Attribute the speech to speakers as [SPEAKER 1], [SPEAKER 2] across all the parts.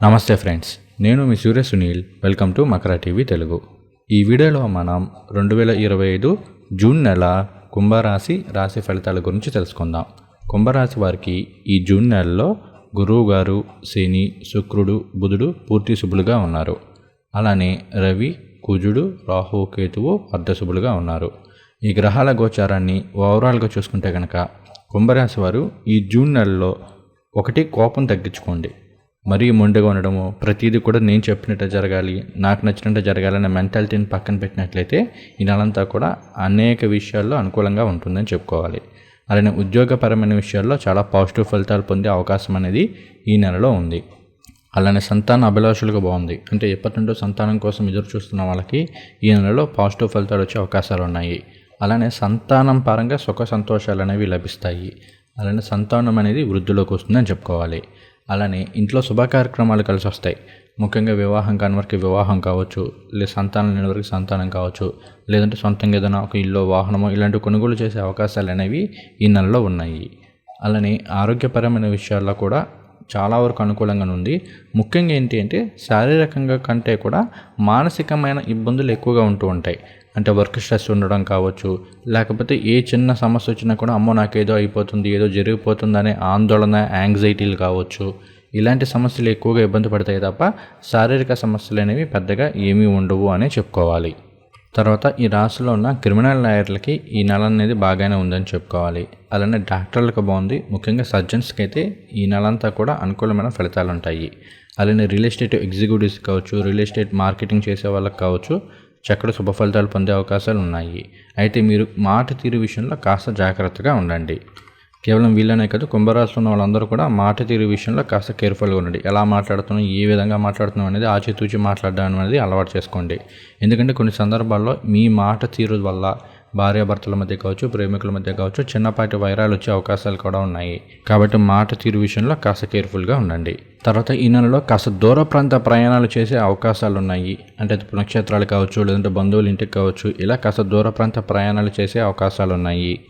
[SPEAKER 1] నమస్తే ఫ్రెండ్స్ నేను మీ Surya Sunil. Welcome to Makara TV Telugu. ఈ వీడియోలో మనం రెండు వేల ఇరవై ఐదు జూన్ నెల కుంభరాశి రాశి ఫలితాల గురించి తెలుసుకుందాం. కుంభరాశి వారికి ఈ జూన్ నెలలో గురువు గారు శని శుక్రుడు బుధుడు పూర్తి శుభులుగా ఉన్నారు. అలానే రవి కుజుడు రాహు కేతువు అర్ధశుభులుగా ఉన్నారు. ఈ గ్రహాల గోచారాన్ని ఓవరాల్గా చూసుకుంటే కనుక కుంభరాశి వారు ఈ జూన్ నెలలో ఒకటి కోపం తగ్గించుకోండి. మరీ మొండిగా ఉండడము ప్రతిదీ కూడా నేను చెప్పినట్టు జరగాలి నాకు నచ్చినట్టు జరగాలనే మెంటాలిటీని పక్కన పెట్టినట్లయితే ఈ నెలంతా కూడా అనేక విషయాల్లో అనుకూలంగా ఉంటుందని చెప్పుకోవాలి. అలానే ఉద్యోగపరమైన విషయాల్లో చాలా పాజిటివ్ ఫలితాలు పొందే అవకాశం అనేది ఈ నెలలో ఉంది. అలానే సంతాన అభిలాషులుగా బాగుంది. అంటే ఎప్పటి నుండో సంతానం కోసం ఎదురు చూస్తున్న వాళ్ళకి ఈ నెలలో పాజిటివ్ ఫలితాలు వచ్చే అవకాశాలు ఉన్నాయి. అలానే సంతానం పరంగా సుఖ సంతోషాలు అనేవి లభిస్తాయి. అలానే సంతానం అనేది వృద్ధిలోకి వస్తుందని చెప్పుకోవాలి. అలానే ఇంట్లో శుభకార్యక్రమాలు కలిసి వస్తాయి ముఖ్యంగా వివాహం కాని వారికి వివాహం కావచ్చు లేదా సంతానం లేని వారికి సంతానం కావచ్చు లేదంటే సొంతంగా ఏదైనా ఒక ఇల్లు వాహనమో ఇలాంటి కొనుగోలు చేసే అవకాశాలు అనేవి ఈ నెలలో ఉన్నాయి. అలానే ఆరోగ్యపరమైన విషయాల్లో కూడా చాలా వరకు అనుకూలంగా ఉంది. ముఖ్యంగా ఏంటి అంటే శారీరకంగా కంటే కూడా మానసికమైన ఇబ్బందులు ఎక్కువగా ఉంటూ ఉంటాయి. అంటే వర్క్ స్ట్రెస్ ఉండడం కావచ్చు. లేకపోతే ఏ చిన్న సమస్య వచ్చినా కూడా అమ్మో నాకేదో అయిపోతుంది ఏదో జరిగిపోతుందనే ఆందోళన యాంగ్జైటీలు కావచ్చు. ఇలాంటి సమస్యలు ఎక్కువగా ఇబ్బంది పడతాయి తప్ప శారీరక సమస్యలు అనేవి పెద్దగా ఏమీ ఉండవు అనే చెప్పుకోవాలి. తర్వాత ఈ రాశిలో ఉన్న క్రిమినల్ లాయర్లకి ఈ నెల అనేది బాగానే ఉందని చెప్పుకోవాలి. అలానే డాక్టర్లకు బాగుంది. ముఖ్యంగా సర్జన్స్కి అయితే ఈ నెల అంతా కూడా అనుకూలమైన ఫలితాలు ఉంటాయి అలానే రియల్ ఎస్టేట్ ఎగ్జిక్యూటివ్స్ కావచ్చు రియల్ ఎస్టేట్ మార్కెటింగ్ చేసే వాళ్ళకి కావచ్చు చక్కటి శుభ ఫలితాలు పొందే అవకాశాలు ఉన్నాయి. అయితే మీరు మాట తీరు విషయంలో కాస్త జాగ్రత్తగా ఉండండి. కేవలం వీళ్ళనే కాదు కుంభరాశిలో ఉన్న వాళ్ళందరూ కూడా మాట తీరు విషయంలో కాస్త కేర్ఫుల్గా ఉండండి. ఎలా మాట్లాడుతున్నాం ఏ విధంగా మాట్లాడుతున్నాం అనేది ఆచితూచి మాట్లాడడం అనేది అలవాటు చేసుకోండి. ఎందుకంటే కొన్ని సందర్భాల్లో మీ మాట తీరు వల్ల భార్యాభర్తల మధ్య కావచ్చు ప్రేమికుల మధ్య కావచ్చు చిన్నపాటి వైరాలు వచ్చే అవకాశాలు కూడా ఉన్నాయి. కాబట్టి మాట తీరు విషయంలో కాస్త కేర్ఫుల్గా ఉండండి. తర్వాత ఈ నెలలో కాస్త దూర ప్రాంత ప్రయాణాలు చేసే అవకాశాలు ఉన్నాయి. అంటే పుణ్యక్షేత్రాలు కావచ్చు లేదంటే బంధువుల ఇంటికి కావచ్చు ఇలా కాస్త దూర ప్రాంత ప్రయాణాలు చేసే అవకాశాలు ఉన్నాయి.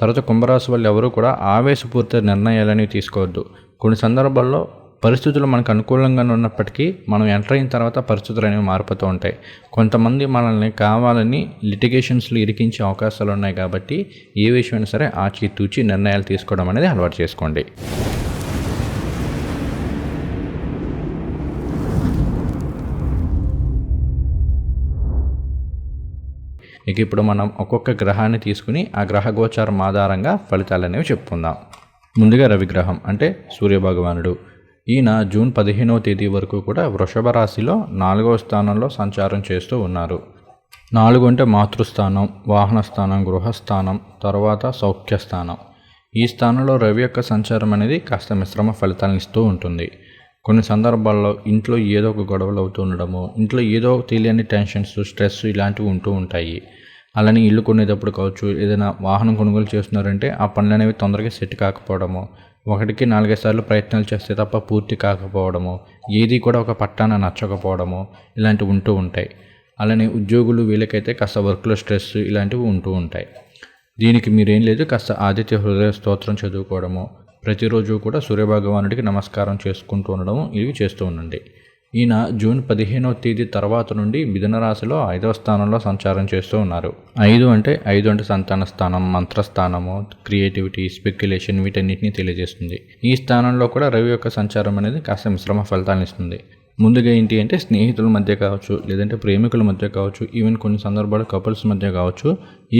[SPEAKER 1] తర్వాత కుంభరాశి వాళ్ళు ఎవరూ కూడా ఆవేశపూరిత నిర్ణయాలని తీసుకోవద్దు. కొన్ని సందర్భాల్లో పరిస్థితులు మనకు అనుకూలంగా ఉన్నప్పటికీ మనం ఎంటర్ అయిన తర్వాత పరిస్థితులు అనేవి మారిపోతూ ఉంటాయి. కొంతమంది మనల్ని కావాలని లిటిగేషన్స్లో ఇరికించే అవకాశాలు ఉన్నాయి కాబట్టి ఏ విషయమైనా సరే ఆచి తూచి నిర్ణయాలు తీసుకోవడం అనేది అలవాటు చేసుకోండి. ఇక ఇప్పుడు మనం ఒక్కొక్క గ్రహాన్ని తీసుకుని ఆ గ్రహ గోచారం ఆధారంగా ఫలితాలు అనేవి చెప్పుకుందాం. ముందుగా రవిగ్రహం అంటే సూర్యభగవానుడు. ఈయన జూన్ పదిహేనవ తేదీ వరకు కూడా వృషభ రాశిలో నాలుగవ స్థానంలో సంచారం చేస్తూ ఉన్నారు. నాలుగు అంటే మాతృస్థానం వాహన స్థానం గృహస్థానం తర్వాత సౌఖ్య స్థానం. ఈ స్థానంలో రవి యొక్క సంచారం అనేది కాస్త మిశ్రమ ఫలితాలను ఇస్తూ ఉంటుంది. కొన్ని సందర్భాల్లో ఇంట్లో ఏదో ఒక గొడవలు అవుతూ ఉండడము ఇంట్లో ఏదో తెలియని టెన్షన్స్ స్ట్రెస్ ఇలాంటివి ఉంటూ ఉంటాయి. అలానే ఇల్లు కొనేటప్పుడు కావచ్చు ఏదైనా వాహనం కొనుగోలు చేస్తున్నారంటే ఆ పనులు అనేవి తొందరగా సెట్ కాకపోవడము ఒకటికి నాలుగైదు సార్లు ప్రయత్నాలు చేస్తే తప్ప పూర్తి కాకపోవడము ఏది కూడా ఒక పట్టాన నచ్చకపోవడము ఇలాంటివి ఉంటూ ఉంటాయి. అలానే ఉద్యోగులు వీళ్ళకైతే కాస్త వర్క్లో స్ట్రెస్ ఇలాంటివి ఉంటూ ఉంటాయి. దీనికి మీరేం లేదు కాస్త ఆదిత్య హృదయ స్తోత్రం చదువుకోవడము ప్రతిరోజు కూడా సూర్యభగవానుడికి నమస్కారం చేసుకుంటూ ఉండడము ఇవి చేస్తూ ఉండండి. ఈయన జూన్ పదిహేనవ తేదీ తర్వాత నుండి మిథున రాశిలో ఐదవ స్థానంలో సంచారం చేస్తూ ఉన్నారు. ఐదు అంటే ఐదు అంటే సంతాన స్థానం మంత్రస్థానము క్రియేటివిటీ స్పెక్యులేషన్ వీటన్నిటిని తెలియజేస్తుంది. ఈ స్థానంలో కూడా రవి యొక్క సంచారం అనేది కాస్త మిశ్రమ ఫలితాలను ఇస్తుంది. ముందుగా ఏంటి అంటే స్నేహితుల మధ్య కావచ్చు లేదంటే ప్రేమికుల మధ్య కావచ్చు ఈవెన్ కొన్ని సందర్భాలు కపుల్స్ మధ్య కావచ్చు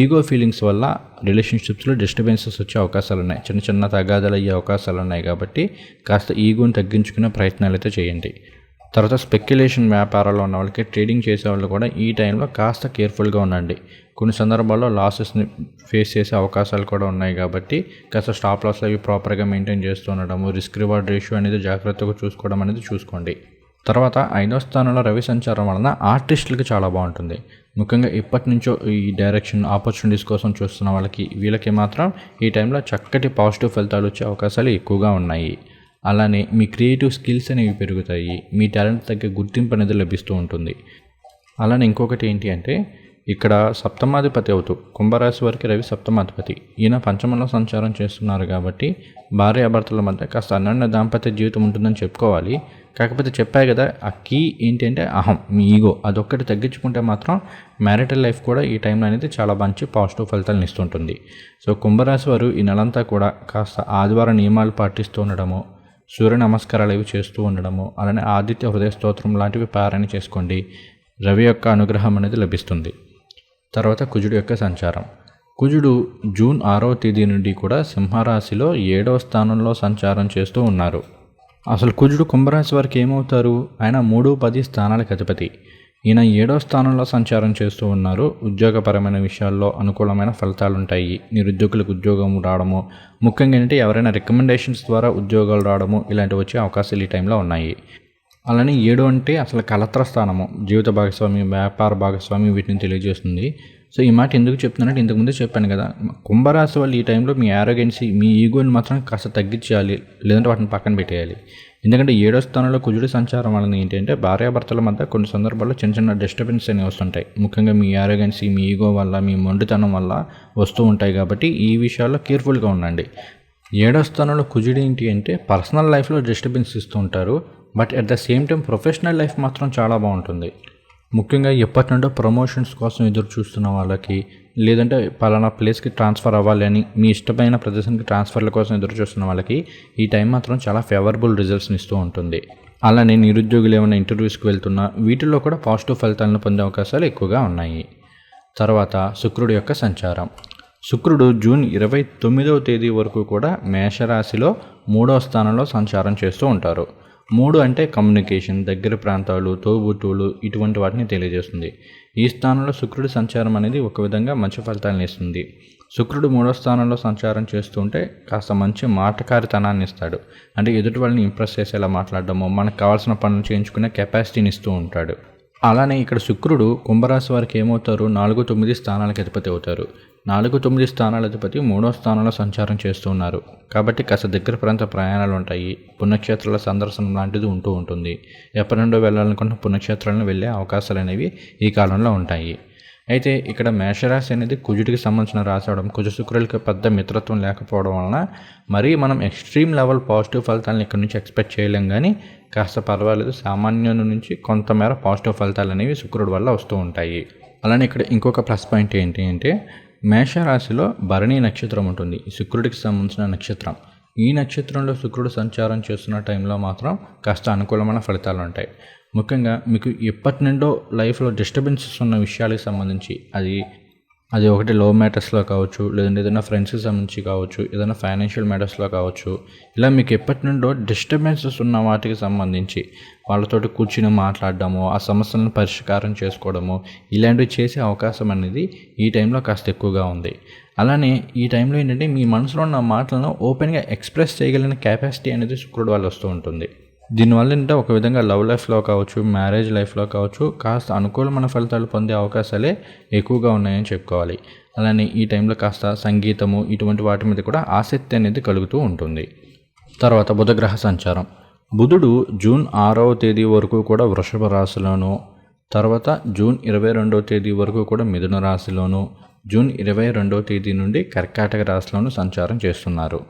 [SPEAKER 1] ఈగో ఫీలింగ్స్ వల్ల రిలేషన్షిప్స్లో డిస్టర్బెన్సెస్ వచ్చే అవకాశాలు ఉన్నాయి. చిన్న చిన్న తగాదాలు అయ్యే అవకాశాలు ఉన్నాయి కాబట్టి కాస్త ఈగోని తగ్గించుకునే ప్రయత్నాలు అయితే చేయండి. తర్వాత స్పెక్యులేషన్ వ్యాపారాల్లో ఉన్న వాళ్ళకి ట్రేడింగ్ చేసే వాళ్ళు కూడా ఈ టైంలో కాస్త కేర్ఫుల్గా ఉండండి. కొన్ని సందర్భాల్లో లాసెస్ని ఫేస్ చేసే అవకాశాలు కూడా ఉన్నాయి కాబట్టి కాస్త స్టాప్ లాస్ అవి ప్రాపర్గా మెయింటైన్ చేస్తూ ఉండడము రిస్క్ రివార్డ్ రేషియో అనేది జాగ్రత్తగా చూసుకోవడం అనేది చూసుకోండి. తర్వాత ఐదో స్థానంలో రవి సంచారం వలన ఆర్టిస్టులకి చాలా బాగుంటుంది. ముఖ్యంగా ఇప్పటి నుంచో ఈ డైరెక్షన్ ఆపర్చునిటీస్ కోసం చూస్తున్న వాళ్ళకి వీళ్ళకి మాత్రం ఈ టైంలో చక్కటి పాజిటివ్ ఫలితాలు వచ్చే అవకాశాలు ఎక్కువగా ఉన్నాయి. అలానే మీ క్రియేటివ్ స్కిల్స్ అనేవి పెరుగుతాయి మీ టాలెంట్ తగ్గ గుర్తింపు అనేది లభిస్తూ ఉంటుంది. అలానే ఇంకొకటి ఏంటి అంటే ఇక్కడ సప్తమాధిపతి అవుతూ కుంభరాశి వారికి రవి సప్తమాధిపతి. ఈయన పంచమంలో సంచారం చేస్తున్నారు కాబట్టి భార్యాభర్తల మధ్య కాస్త అన్యోన్య దాంపత్య జీవితం ఉంటుందని చెప్పుకోవాలి. కాకపోతే చెప్పాయి కదా ఆ కీ ఏంటంటే అహం మీ ఈగో. అదొక్కటి తగ్గించుకుంటే మాత్రం మ్యారిటల్ లైఫ్ కూడా ఈ టైంలో అనేది చాలా మంచి పాజిటివ్ ఫలితాలను ఇస్తుంటుంది. సో కుంభరాశి వారు ఈ నెలంతా కూడా కాస్త ఆదివారం నియమాలు పాటిస్తూ ఉండడము సూర్య నమస్కారాలు ఇవి చేస్తూ ఉండడము అలానే ఆదిత్య హృదయ స్తోత్రం లాంటివి పారాయణ చేసుకోండి. రవి యొక్క అనుగ్రహం అనేది లభిస్తుంది. తర్వాత కుజుడు యొక్క సంచారం. కుజుడు జూన్ ఆరవ తేదీ నుండి కూడా సింహరాశిలో ఏడవ స్థానంలో సంచారం చేస్తూ ఉన్నారు. అసలు కుజుడు కుంభరాశి వారికి ఏమవుతారు? ఆయన మూడు పది స్థానాలకు అధిపతి. ఈయన ఏడో స్థానంలో సంచారం చేస్తూ ఉన్నారు. ఉద్యోగపరమైన విషయాల్లో అనుకూలమైన ఫలితాలు ఉంటాయి నిరుద్యోగులకు ఉద్యోగం రావడము ముఖ్యంగా ఏంటంటే ఎవరైనా రికమెండేషన్స్ ద్వారా ఉద్యోగాలు రావడము ఇలాంటివి వచ్చే అవకాశాలు ఈ టైంలో ఉన్నాయి. అలానే ఏడు అంటే అసలు కలత్ర స్థానము జీవిత భాగస్వామి వ్యాపార భాగస్వామి వీటిని తెలియజేస్తుంది. సో ఈ మాట ఎందుకు చెప్తున్నానంటే ఇంతకుముందే చెప్పాను కదా కుంభరాశి వాళ్ళు ఈ టైంలో మీ ఆరోగెన్సీ మీ ఈగోని మాత్రం కాస్త తగ్గించాలి లేదంటే వాటిని పక్కన పెట్టేయాలి. ఎందుకంటే ఏడో స్థానంలో కుజుడి సంచారం వలన ఏంటంటే భార్యాభర్తల మధ్య కొన్ని సందర్భాల్లో చిన్న చిన్న డిస్టర్బెన్స్ అనేవి వస్తుంటాయి. ముఖ్యంగా మీ ఆరోగెన్సీ మీ ఈగో వల్ల మీ మొండితనం వల్ల వస్తూ ఉంటాయి కాబట్టి ఈ విషయాల్లో కేర్ఫుల్గా ఉండండి. ఏడో స్థానంలో కుజుడు ఏంటి అంటే పర్సనల్ లైఫ్లో డిస్టర్బెన్స్ ఇస్తూ ఉంటారు. But at the same time professional life మాత్రం చాలా బాగుంటుంది. ముఖ్యంగా ఎప్పటి నుండో ప్రమోషన్స్ కోసం ఎదురు చూస్తున్న వాళ్ళకి లేదంటే పలానా ప్లేస్కి ట్రాన్స్ఫర్ అవ్వాలి అని మీ ఇష్టమైన ప్రదేశానికి ట్రాన్స్ఫర్ల కోసం ఎదురు చూస్తున్న వాళ్ళకి ఈ టైం మాత్రం చాలా ఫేవరబుల్ రిజల్ట్స్ని ఇస్తూ ఉంటుంది. అలానే నిరుద్యోగులు ఏమైనా ఇంటర్వ్యూస్కి వెళ్తున్నా వీటిల్లో కూడా పాజిటివ్ ఫలితాలను పొందే అవకాశాలు ఎక్కువగా ఉన్నాయి. తర్వాత శుక్రుడు యొక్క సంచారం. శుక్రుడు జూన్ ఇరవై తొమ్మిదవ తేదీ వరకు కూడా మేషరాశిలో మూడవ స్థానంలో సంచారం చేస్తూ ఉంటారు. మూడు అంటే కమ్యూనికేషన్ దగ్గర ప్రాంతాలు తోబుట్టువులు ఇటువంటి వాటిని తెలియజేస్తుంది. ఈ స్థానంలో శుక్రుడి సంచారం అనేది ఒక విధంగా మంచి ఫలితాలను ఇస్తుంది. శుక్రుడు మూడో స్థానంలో సంచారం చేస్తుంటే కాస్త మంచి మాటకారితనాన్ని ఇస్తాడు. అంటే ఎదుటి వాళ్ళని ఇంప్రెస్ చేసేలా మాట్లాడడము మనకు కావాల్సిన పనులు చేయించుకునే కెపాసిటీని ఇస్తూ ఉంటాడు. అలానే ఇక్కడ శుక్రుడు కుంభరాశి వారికి ఏమవుతారు? నాలుగు తొమ్మిది స్థానాలకు అధిపతి అవుతారు. నాలుగు తొమ్మిది స్థానాల అధిపతి మూడో స్థానంలో సంచారం చేస్తున్నారు కాబట్టి కాస్త దగ్గర ప్రాంత ప్రయాణాలు ఉంటాయి. పుణ్యక్షేత్రాల సందర్శనం లాంటిది ఉంటూ ఉంటుంది. ఎప్పటి నుండో వెళ్ళాలనుకున్న పుణ్యక్షేత్రాలను వెళ్ళే అవకాశాలు అనేవి ఈ కాలంలో ఉంటాయి. అయితే ఇక్కడ మేషరాశి అనేది కుజుడికి సంబంధించిన రాశి అవడం కుజ శుక్రులకి పెద్ద మిత్రత్వం లేకపోవడం వలన మరీ మనం ఎక్స్ట్రీమ్ లెవెల్ పాజిటివ్ ఫలితాలను ఇక్కడ నుంచి ఎక్స్పెక్ట్ చేయలేం కానీ కాస్త పర్వాలేదు. సామాన్యుల నుంచి కొంతమేర పాజిటివ్ ఫలితాలు అనేవి శుక్రుడి వల్ల వస్తూ ఉంటాయి. అలానే ఇక్కడ ఇంకొక ప్లస్ పాయింట్ ఏంటి అంటే మేషరాశిలో భరణి నక్షత్రం ఉంటుంది. శుక్రుడికి సంబంధించిన నక్షత్రం. ఈ నక్షత్రంలో శుక్రుడు సంచారం చేస్తున్న టైంలో మాత్రం కాస్త అనుకూలమైన ఫలితాలు ఉంటాయి. ముఖ్యంగా మీకు ఎప్పటి నుండో లైఫ్లో డిస్టర్బెన్సెస్ ఉన్న విషయాలకు సంబంధించి అది అది ఒకటి లో మ్యాటర్స్లో కావచ్చు లేదంటే ఏదైనా ఫ్రెండ్స్కి సంబంధించి కావచ్చు ఏదైనా ఫైనాన్షియల్ మ్యాటర్స్లో కావచ్చు ఇలా మీకు ఎప్పటి నుండో డిస్టర్బెన్సెస్ ఉన్న వాటికి సంబంధించి వాళ్ళతోటి కూర్చుని మాట్లాడడము ఆ సమస్యలను పరిష్కారం చేసుకోవడము ఇలాంటివి చేసే అవకాశం అనేది ఈ టైంలో కాస్త ఎక్కువగా ఉంది. అలానే ఈ టైంలో ఏంటంటే మీ మనసులో ఉన్న మాటలను ఓపెన్గా ఎక్స్ప్రెస్ చేయగలిగిన కెపాసిటీ అనేది శుక్రుడు వాళ్ళు వస్తూ ఉంటుంది. దీనివల్ల ఏంటంటే ఒక విధంగా లవ్ లైఫ్లో కావచ్చు మ్యారేజ్ లైఫ్లో కావచ్చు కాస్త అనుకూలమైన ఫలితాలు పొందే అవకాశాలే ఎక్కువగా ఉన్నాయని చెప్పుకోవాలి. అలానే ఈ టైంలో కాస్త సంగీతము ఇటువంటి వాటి మీద కూడా ఆసక్తి అనేది కలుగుతూ ఉంటుంది. తర్వాత బుధగ్రహ సంచారం. బుధుడు జూన్ ఆరవ తేదీ వరకు కూడా వృషభ రాశిలోను తర్వాత జూన్ ఇరవై రెండవ తేదీ వరకు కూడా మిథున రాశిలోను జూన్ ఇరవై రెండవ తేదీ నుండి కర్కాటక రాశిలోను సంచారం చేస్తున్నారు.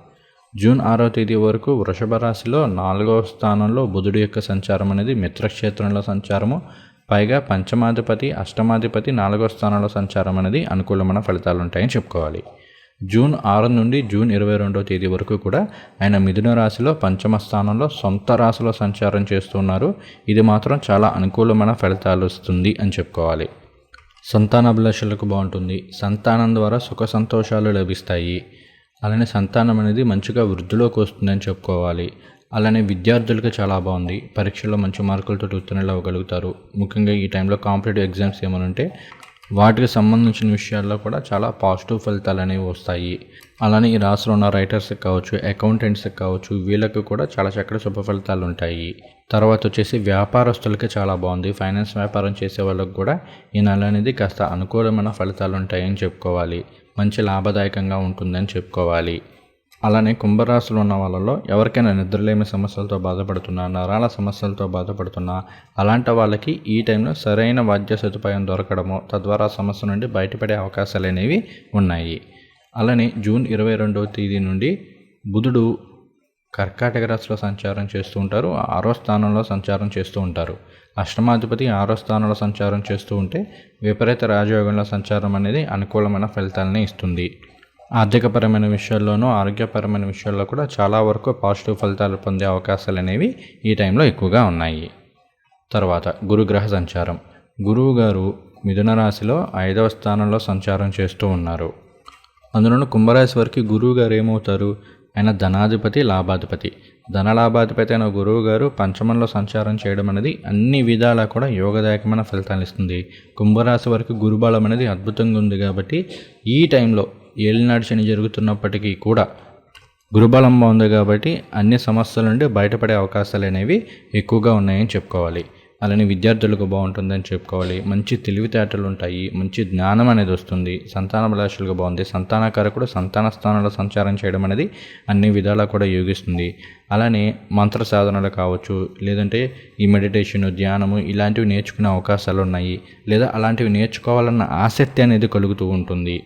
[SPEAKER 1] జూన్ ఆరో తేదీ వరకు వృషభ రాశిలో నాలుగవ స్థానంలో బుధుడు యొక్క సంచారం అనేది మిత్రక్షేత్రంలో సంచారము. పైగా పంచమాధిపతి అష్టమాధిపతి నాలుగో స్థానంలో సంచారం అనేది అనుకూలమైన ఫలితాలు ఉంటాయని చెప్పుకోవాలి. జూన్ ఆరు నుండి జూన్ ఇరవై రెండవ తేదీ వరకు కూడా ఆయన మిథున రాశిలో పంచమ స్థానంలో సొంత రాశిలో సంచారం చేస్తున్నారు ఇది మాత్రం చాలా అనుకూలమైన ఫలితాలు ఇస్తుంది అని చెప్పుకోవాలి. సంతానాభిలాషులకు బాగుంటుంది. సంతానం ద్వారా సుఖ సంతోషాలు లభిస్తాయి. అలానే సంతానం అనేది మంచిగా వృద్ధిలోకి వస్తుందని చెప్పుకోవాలి. అలానే విద్యార్థులకు చాలా బాగుంది. పరీక్షల్లో మంచి మార్కులతో ఉత్తీర్ణులు అవ్వగలుగుతారు. ముఖ్యంగా ఈ టైంలో కాంపిటేటివ్ ఎగ్జామ్స్ ఏమైనా ఉంటే వాటికి సంబంధించిన విషయాల్లో కూడా చాలా పాజిటివ్ ఫలితాలు అనేవి వస్తాయి. అలానే ఈ రాశిలో ఉన్న రైటర్స్కి కావచ్చు అకౌంటెంట్స్కి కావచ్చు వీళ్ళకి కూడా చాలా చక్కటి శుభ ఫలితాలు ఉంటాయి. తర్వాత వచ్చేసి వ్యాపారస్తులకి చాలా బాగుంది. ఫైనాన్స్ వ్యాపారం చేసే వాళ్ళకి కూడా ఈ నెల అనేది కాస్త అనుకూలమైన ఫలితాలు ఉంటాయని చెప్పుకోవాలి. మంచి లాభదాయకంగా ఉంటుందని చెప్పుకోవాలి. అలానే కుంభరాశులు ఉన్న వాళ్ళలో ఎవరికైనా నిద్రలేమి సమస్యలతో బాధపడుతున్నా నరాల సమస్యలతో బాధపడుతున్నా అలాంటి వాళ్ళకి ఈ టైంలో సరైన వైద్య సదుపాయం దొరకడము తద్వారా సమస్య నుండి బయటపడే అవకాశాలు అనేవి ఉన్నాయి. అలానే జూన్ ఇరవై రెండవ తేదీ నుండి బుధుడు కర్కాటక రాశిలో సంచారం చేస్తూ ఉంటారు. ఆరో స్థానంలో సంచారం చేస్తూ ఉంటారు. అష్టమాధిపతి ఆరో స్థానంలో సంచారం చేస్తూ ఉంటే విపరీత రాజయోగంలో సంచారం అనేది అనుకూలమైన ఫలితాలని ఇస్తుంది. ఆర్థికపరమైన విషయాల్లోనూ ఆరోగ్యపరమైన విషయాల్లో కూడా చాలా వరకు పాజిటివ్ ఫలితాలు పొందే అవకాశాలు అనేవి ఈ టైంలో ఎక్కువగా ఉన్నాయి. తర్వాత గురుగ్రహ సంచారం. గురువు గారు మిథున రాశిలో ఐదవ స్థానంలో సంచారం చేస్తూ ఉన్నారు. అందులోనూ కుంభరాశి వారికి గురువు గారు ఏమవుతారు? ఆయన ధనాధిపతి లాభాధిపతి. ధనలాభాధిపతి అయిన గురువు గారు పంచమంలో సంచారం చేయడం అనేది అన్ని విధాలా కూడా యోగదాయకమైన ఫలితాలు ఇస్తుంది. కుంభరాశి వరకు గురుబలం అనేది అద్భుతంగా ఉంది కాబట్టి ఈ టైంలో ఏలినాడు శని జరుగుతున్నప్పటికీ కూడా గురుబలం బాగుంది కాబట్టి అన్ని సమస్యల నుండి బయటపడే అవకాశాలు అనేవి ఎక్కువగా ఉన్నాయని చెప్పుకోవాలి. అలానే విద్యార్థులకు బాగుంటుందని చెప్పుకోవాలి. మంచి తెలివితేటలు ఉంటాయి. మంచి జ్ఞానం అనేది వస్తుంది. సంతాన బలాశులుగా బాగుంది. సంతానకారకుడు సంతాన స్థానంలో సంచారం చేయడం అనేది అన్ని విధాలా కూడా యోగిస్తుంది. అలానే మంత్ర సాధనలు కావచ్చు లేదంటే ఈ మెడిటేషన్ ధ్యానము ఇలాంటివి నేర్చుకునే అవకాశాలు ఉన్నాయి. లేదా అలాంటివి నేర్చుకోవాలన్న ఆసక్తి అనేది కలుగుతూ ఉంటుంది.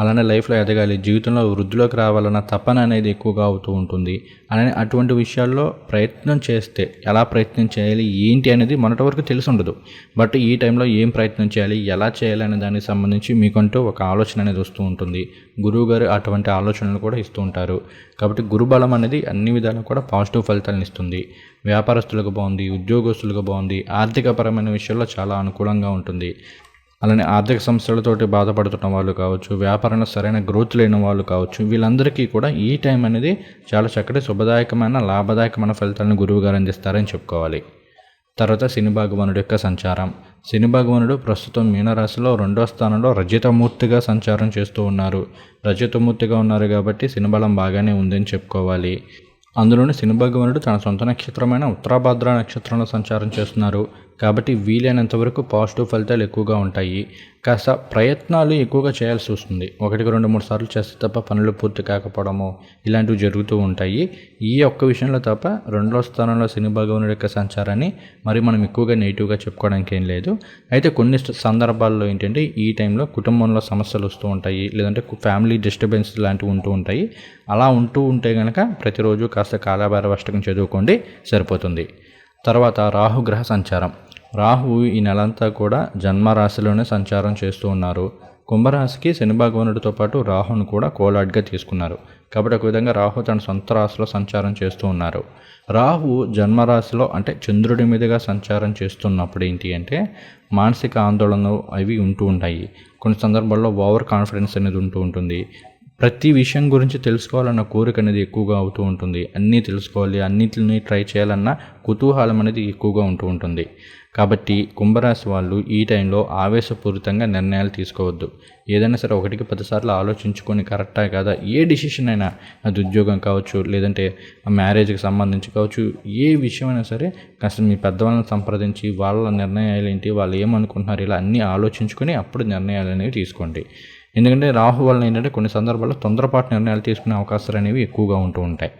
[SPEAKER 1] అలానే లైఫ్లో ఎదగాలి జీవితంలో వృద్ధిలోకి రావాలన్న తపన అనేది ఎక్కువగా అవుతూ ఉంటుంది. అలానే అటువంటి విషయాల్లో ప్రయత్నం చేస్తే ఎలా ప్రయత్నం చేయాలి ఏంటి అనేది మొన్నటి వరకు తెలిసి ఉండదు. బట్ ఈ టైంలో ఏం ప్రయత్నం చేయాలి ఎలా చేయాలి అనే దానికి సంబంధించి మీకంటూ ఒక ఆలోచన అనేది వస్తూ ఉంటుంది. గురువు గారు అటువంటి ఆలోచనలు కూడా ఇస్తూ ఉంటారు. కాబట్టి గురుబలం అనేది అన్ని విధాలు కూడా పాజిటివ్ ఫలితాలను ఇస్తుంది. వ్యాపారస్తులకు బాగుంది ఉద్యోగస్తులకు బాగుంది ఆర్థికపరమైన విషయాల్లో చాలా అనుకూలంగా ఉంటుంది. అలానే ఆర్థిక సమస్యలతోటి బాధపడుతున్న వాళ్ళు కావచ్చు వ్యాపారంలో సరైన గ్రోత్ లేని వాళ్ళు కావచ్చు వీళ్ళందరికీ కూడా ఈ టైం అనేది చాలా చక్కటి శుభదాయకమైన లాభదాయకమైన ఫలితాలను గురువు గారు అందిస్తారని చెప్పుకోవాలి. తర్వాత శని భగవానుడి యొక్క సంచారం. శని భగవానుడు ప్రస్తుతం మీనరాశిలో రెండో స్థానంలో రజతమూర్తిగా సంచారం చేస్తూ ఉన్నారు. రజతమూర్తిగా ఉన్నారు కాబట్టి శనిబలం బాగానే ఉందని చెప్పుకోవాలి. అందులోని శని భగవానుడు తన సొంత నక్షత్రమైన ఉత్తరాభాద్ర నక్షత్రంలో సంచారం చేస్తున్నారు. కాబట్టి వీలైనంత వరకు పాజిటివ్ ఫలితాలు ఎక్కువగా ఉంటాయి. కాస్త ప్రయత్నాలు ఎక్కువగా చేయాల్సి వస్తుంది. ఒకటికి రెండు మూడు సార్లు చేస్తే తప్ప పనులు పూర్తి కాకపోవడము ఇలాంటివి జరుగుతూ ఉంటాయి. ఈ ఒక్క విషయంలో తప్ప రెండో స్థానంలో శని భగవానుడి యొక్క సంచారాన్ని మరి మనం ఎక్కువగా నెగిటివ్గా చెప్పుకోవడానికి ఏం లేదు. అయితే కొన్ని సందర్భాల్లో ఏంటంటే ఈ టైంలో కుటుంబంలో సమస్యలు వస్తూ ఉంటాయి. లేదంటే ఫ్యామిలీ డిస్టర్బెన్స్ లాంటివి ఉంటూ ఉంటాయి. అలా ఉంటూ ఉంటే కనుక ప్రతిరోజు కాస్త కాలాభారవష్టకం చదువుకోండి సరిపోతుంది. తర్వాత రాహుగ్రహ సంచారం. రాహువు ఈ నెలంతా కూడా జన్మరాశిలోనే సంచారం చేస్తూ ఉన్నారు. కుంభరాశికి శని భగవానుడితో పాటు రాహును కూడా కోలాడ్గా తీసుకున్నారు. కాబట్టి ఒక విధంగా రాహు తన సొంత రాశిలో సంచారం చేస్తూ ఉన్నారు. రాహు జన్మరాశిలో అంటే చంద్రుడి మీదుగా సంచారం చేస్తున్నప్పుడు ఏంటి అంటే మానసిక ఆందోళనలు అవి ఉంటూ ఉంటాయి. కొన్ని సందర్భాల్లో ఓవర్ కాన్ఫిడెన్స్ అనేది ఉంటూ ఉంటుంది. ప్రతి విషయం గురించి తెలుసుకోవాలన్న కోరిక అనేది ఎక్కువగా అవుతూ ఉంటుంది. అన్నీ తెలుసుకోవాలి అన్నిటిని ట్రై చేయాలన్న కుతూహలం అనేది ఎక్కువగా ఉంటూ ఉంటుంది. కాబట్టి కుంభరాశి వాళ్ళు ఈ టైంలో ఆవేశపూరితంగా నిర్ణయాలు తీసుకోవద్దు. ఏదైనా సరే ఒకటికి పదిసార్లు ఆలోచించుకొని కరెక్టా కదా? ఏ డిసిషన్ అయినా అది ఉద్యోగం కావచ్చు లేదంటే మ్యారేజ్కి సంబంధించి కావచ్చు ఏ విషయమైనా సరే కాస్త మీ పెద్దవాళ్ళని సంప్రదించి వాళ్ళ నిర్ణయాలు ఏంటి వాళ్ళు ఏమనుకుంటున్నారు ఇలా అన్నీ ఆలోచించుకొని అప్పుడు నిర్ణయాలు అనేవి తీసుకోండి. ఎందుకంటే రాహు వలన ఏంటంటే కొన్ని సందర్భాల్లో తొందరపాటు నిర్ణయాలు తీసుకునే అవకాశాలు అనేవి ఎక్కువగా ఉంటూ ఉంటాయి.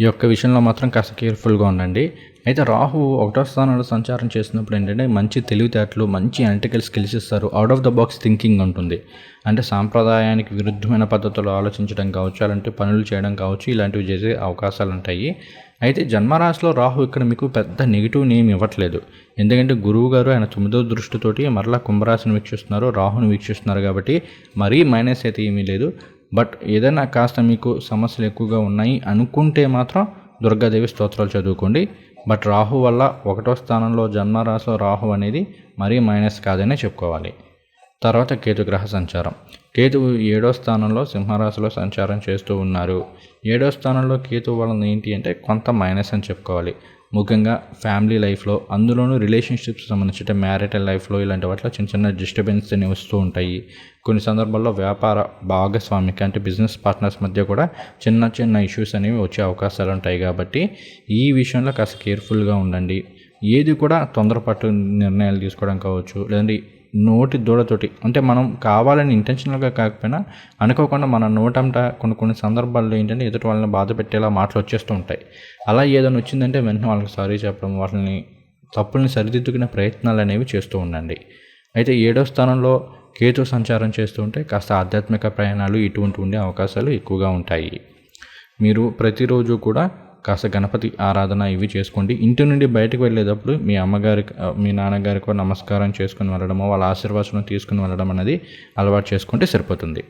[SPEAKER 1] ఈ యొక్క విషయంలో మాత్రం కాస్త కేర్ఫుల్గా ఉండండి. అయితే రాహు ఒకటో స్థానంలో సంచారం చేసినప్పుడు ఏంటంటే మంచి తెలివితేటలు మంచి అనలిటికల్ స్కిల్స్ ఇస్తారు. Out of the box thinking ఉంటుంది. అంటే సాంప్రదాయానికి విరుద్ధమైన పద్ధతులు ఆలోచించడం కావచ్చు అలాంటి పనులు చేయడం కావచ్చు ఇలాంటివి చేసే అవకాశాలు ఉంటాయి. అయితే జన్మరాశిలో రాహు ఇక్కడ మీకు పెద్ద నెగిటివ్ నేమ్ ఇవ్వట్లేదు. ఎందుకంటే గురువు గారు ఆయన తొమ్మిదో దృష్టితోటి మరలా కుంభరాశిని వీక్షిస్తున్నారు రాహుని వీక్షిస్తున్నారు కాబట్టి మరీ మైనస్ అయితే ఏమీ లేదు. బట్ ఏదైనా కాస్త మీకు సమస్యలు ఎక్కువగా ఉన్నాయి అనుకుంటే మాత్రం దుర్గాదేవి స్తోత్రాలు చదువుకోండి. బట్ రాహు వల్ల ఒకటో స్థానంలో జన్మరాశిలో రాహు అనేది మరీ మైనస్ కాదనే చెప్పుకోవాలి. తర్వాత కేతు గ్రహ సంచారం. కేతువు ఏడో స్థానంలో సింహరాశిలో సంచారం చేస్తూ ఉన్నారు. ఏడో స్థానంలో కేతు వలన ఏంటి అంటే కొంత మైనస్ అని చెప్పుకోవాలి. ముఖ్యంగా ఫ్యామిలీ లైఫ్లో అందులోనూ రిలేషన్షిప్స్ సంబంధించి అంటే మ్యారిటల్ లైఫ్లో ఇలాంటి వాటిలో చిన్న చిన్న డిస్టర్బెన్స్ అనేవి వస్తూ ఉంటాయి. కొన్ని సందర్భాల్లో వ్యాపార భాగస్వామికి అంటే బిజినెస్ పార్ట్నర్స్ మధ్య కూడా చిన్న చిన్న ఇష్యూస్ అనేవి వచ్చే అవకాశాలు ఉంటాయి కాబట్టి ఈ విషయంలో కాస్త కేర్ఫుల్గా ఉండండి. ఏది కూడా తొందరపాటు నిర్ణయాలు తీసుకోవడం కావచ్చు లేదంటే నోటి దూడతోటి అంటే మనం కావాలని ఇంటెన్షనల్గా కాకపోయినా అనుకోకుండా మన నోటంట కొన్ని కొన్ని సందర్భాల్లో ఏంటంటే ఎదుటి వాళ్ళని బాధ పెట్టేలా మాటలు వచ్చేస్తూ ఉంటాయి. అలా ఏదైనా వచ్చిందంటే వెంటనే వాళ్ళకి సారీ చెప్పడం వాళ్ళని తప్పుల్ని సరిదిద్దుకునే ప్రయత్నాలు అనేవి చేస్తూ ఉండండి. అయితే ఏడో స్థానంలో కేతు సంచారం చేస్తూ ఉంటే కాస్త ఆధ్యాత్మిక ప్రయాణాలు ఇటువంటి ఉండే అవకాశాలు ఎక్కువగా ఉంటాయి. మీరు ప్రతిరోజు కూడా కాస్త గణపతి ఆరాధన ఇవి చేసుకోండి. ఇంటి నుండి బయటకు వెళ్ళేటప్పుడు మీ అమ్మగారికి మీ నాన్నగారికి నమస్కారం చేసుకుని వెళ్ళడమో వాళ్ళ ఆశీర్వాదం తీసుకుని వెళ్ళడం అనేది అలవాటు చేసుకుంటే సరిపోతుంది.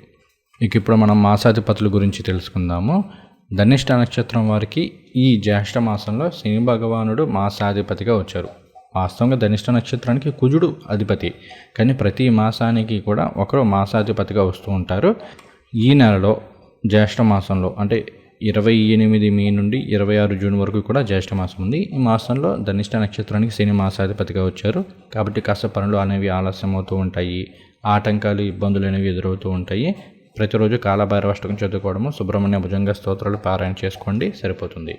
[SPEAKER 1] ఇక ఇప్పుడు మనం మాసాధిపతుల గురించి తెలుసుకుందాము. ధనిష్ట నక్షత్రం వారికి ఈ జ్యేష్ఠ మాసంలో శని భగవానుడు మాసాధిపతిగా వచ్చారు. వాస్తవంగా ధనిష్ట నక్షత్రానికి కుజుడు అధిపతి. కానీ ప్రతి మాసానికి కూడా ఒకరు మాసాధిపతిగా వస్తూ ఉంటారు. ఈ నెలలో జ్యేష్ఠ మాసంలో అంటే ఇరవై ఎనిమిది మే నుండి ఇరవై ఆరు జూన్ వరకు కూడా జ్యేష్ఠ మాసం ఉంది. ఈ మాసంలో ధనిష్ట నక్షత్రానికి శని మాసాధిపతిగా వచ్చారు. కాబట్టి కాస్త పనులు అనేవి ఆలస్యం అవుతూ ఉంటాయి. ఆటంకాలు ఇబ్బందులు అనేవి ఎదురవుతూ ఉంటాయి. ప్రతిరోజు కాలభైరవాష్టకం చదువుకోవడము సుబ్రహ్మణ్య భుజంగ స్తోత్రాలు పారాయణ చేసుకోండి సరిపోతుంది.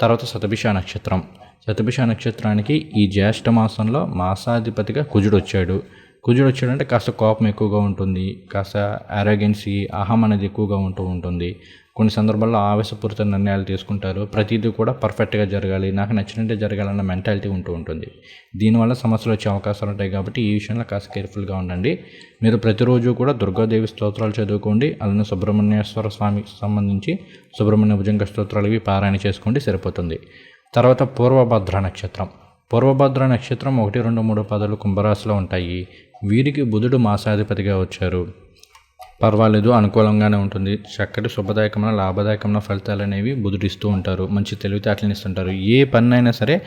[SPEAKER 1] తర్వాత శతభిష నక్షత్రం. శతభిష నక్షత్రానికి ఈ జ్యేష్ఠ మాసంలో మాసాధిపతిగా కుజుడు వచ్చాడు. కుజుడు వచ్చాడంటే కాస్త కోపం ఎక్కువగా ఉంటుంది కాస్త అరోగెన్సీ అహం అనేది ఎక్కువగా ఉంటూ ఉంటుంది. కొన్ని సందర్భాల్లో ఆవేశపూరిత నిర్ణయాలు తీసుకుంటారు. ప్రతిదీ కూడా పర్ఫెక్ట్గా జరగాలి. నాకు నచ్చినట్టే జరగాలన్న మెంటాలిటీ ఉంటూ ఉంటుంది. దీనివల్ల సమస్యలు వచ్చే అవకాశాలు ఉంటాయి కాబట్టి ఈ విషయంలో కాస్త కేర్ఫుల్గా ఉండండి. మీరు ప్రతిరోజు కూడా దుర్గాదేవి స్తోత్రాలు చదువుకోండి. అలానే సుబ్రహ్మణ్యేశ్వర స్వామికి సంబంధించి సుబ్రహ్మణ్య భుజంగ స్తోత్రాలు ఇవి పారాయణ చేసుకోండి సరిపోతుంది. తర్వాత పూర్వభద్ర నక్షత్రం. పూర్వభద్ర నక్షత్రం ఒకటి రెండు మూడు పదాలు కుంభరాశిలో ఉంటాయి. వీరికి బుధుడు మాసాధిపతిగా వచ్చారు. పర్వాలేదు అనుకూలంగానే ఉంటుంది. చక్కటి శుభదాయకమైన లాభదాయకమైన ఫలితాలు అనేవి బుదుడిస్తూ ఉంటారు. మంచి తెలివితేటలను ఇస్తుంటారు. ఏ పని అయినా సరే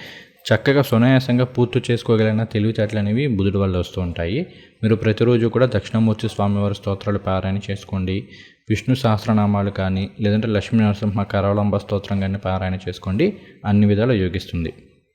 [SPEAKER 1] చక్కగా సునాయాసంగా పూర్తి చేసుకోగలిగిన తెలివితేటలు అనేవి బుధుడి వల్ల వస్తూ ఉంటాయి. మీరు ప్రతిరోజు కూడా దక్షిణమూర్తి స్వామివారి స్తోత్రాలు పారాయణ చేసుకోండి. విష్ణు సహస్రనామాలు కానీ లేదంటే లక్ష్మీ నరసింహ కరవలంబ స్తోత్రం కానీ పారాయణ చేసుకోండి. అన్ని విధాలు యోగిస్తుంది.